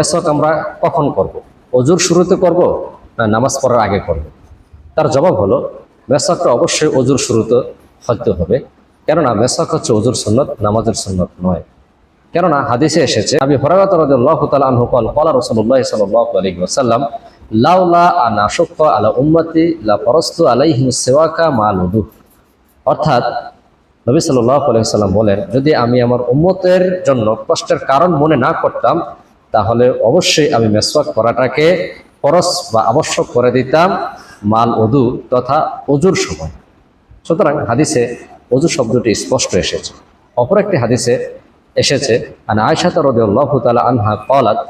মেসওয়াক আমরা কখন করব। অজুর শুরুতে করব না নামাজ পড়ার আগে করব। তার জবাব হলো মেসওয়াকটা অবশ্যই অজুর শুরুতে হতে হবে কেননা মেসওয়াক হচ্ছে অজুর সন্নত, নামাজের সন্নত নয় কেননা হাদিসে এসেছে আমি হরাত লা অর্থাৎ আলাইহি সাল্লাম বলেন, যদি আমি আমার উম্মতের জন্য কষ্টের কারণ মনে না করতাম তাহলে অবশ্যই আমি মেসওয়াক করাটাকে খরচ বা আবশ্যক করে দিতাম মাল অধু তথা অজুর সময়। সুতরাং হাদিসে অজু শব্দটি স্পষ্ট এসেছে। অপর একটি হাদিসে এসেছে মানে আয়সা রদাহ তালা আনহা কলাত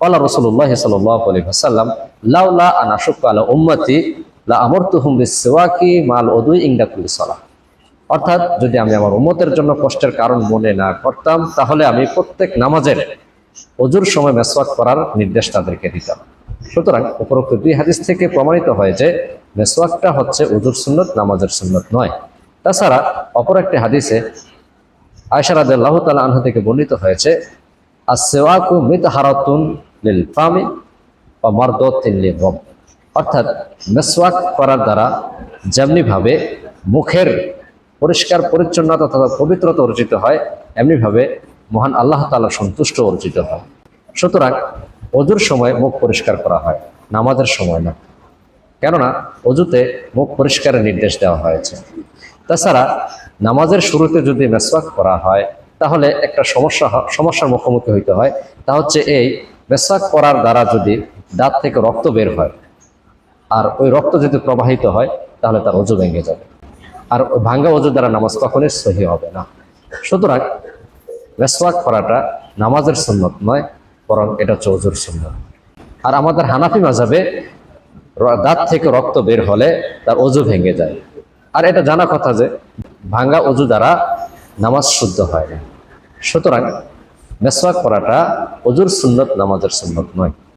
কলা রসুল্লাহ সাল্লাহ ভাসাল্লাম লাউলা আন আশুক আলা উম্মতি, লা আমর তুহুম সেওয়াকি মাল অদুই ইংডাকুল সলা অর্থাৎ যদি আমি আমার উম্মতের জন্য কষ্টের কারণ মনে না করতাম, তাহলে আমি প্রত্যেক নামাজের অজুর সময় মেসওয়াক করার নির্দেশ তাদেরকে দিতাম। সুতরাং উপরোক্ত দুই হাদিস থেকে প্রমাণিত হয় যে মেসওয়াকটা হচ্ছে অজুর সুন্নত, নামাজের সুন্নত নয়। তাছাড়া অপর একটি হাদিসে আয়সা রাদিয়াল্লাহু তাআলা আনহা থেকে বর্ণিত হয়েছে আসওয়াকু মিতহারাতুন লিল ফামি ওয়া মারদাতুন লিল অর্থাৎ মেসওয়াক করার দ্বারা যেমনিভাবে মুখের পরিষ্কার পরিচ্ছন্নতা তথা পবিত্রতা অর্জিত হয়, এমনিভাবে মহান আল্লাহ তাআলা সন্তুষ্ট অর্জিত হয় সুতরাং অজুর সময় মুখ পরিষ্কার করা হয়, নামাজের সময় না। কেননা, অজুতে মুখ পরিষ্কারের নির্দেশ দেওয়া হয়েছে। তাছাড়া, নামাজের শুরুতে যদি মেসওয়াক করা হয়, তাহলে একটা সমস্যা সমস্যার মুখোমুখি হইতে হয়। তা হচ্ছে এই, মেসওয়াক করার দ্বারা যদি দাঁত থেকে রক্ত বের হয়, আর ওই রক্ত যদি প্রবাহিত হয়, তাহলে তার অজু ভেঙে যাবে। আর ভাঙ্গা অজু দ্বারা নামাজ কখনোই সহি হবে না। সুতরাং মেসওয়াক করাটা নামাজের সুন্নত নয়, বরং এটা হচ্ছে অজুর সুন্নত। আর আমাদের হানাফি মাঝাবে দাঁত থেকে রক্ত বের হলে তার অজু ভেঙে যায়। আর এটা জানা কথা যে ভাঙ্গা অজু দ্বারা নামাজ শুদ্ধ হয় না। সুতরাং মেসওয়াক করাটা অজুর সুন্নত, নামাজের সুন্নত নয়।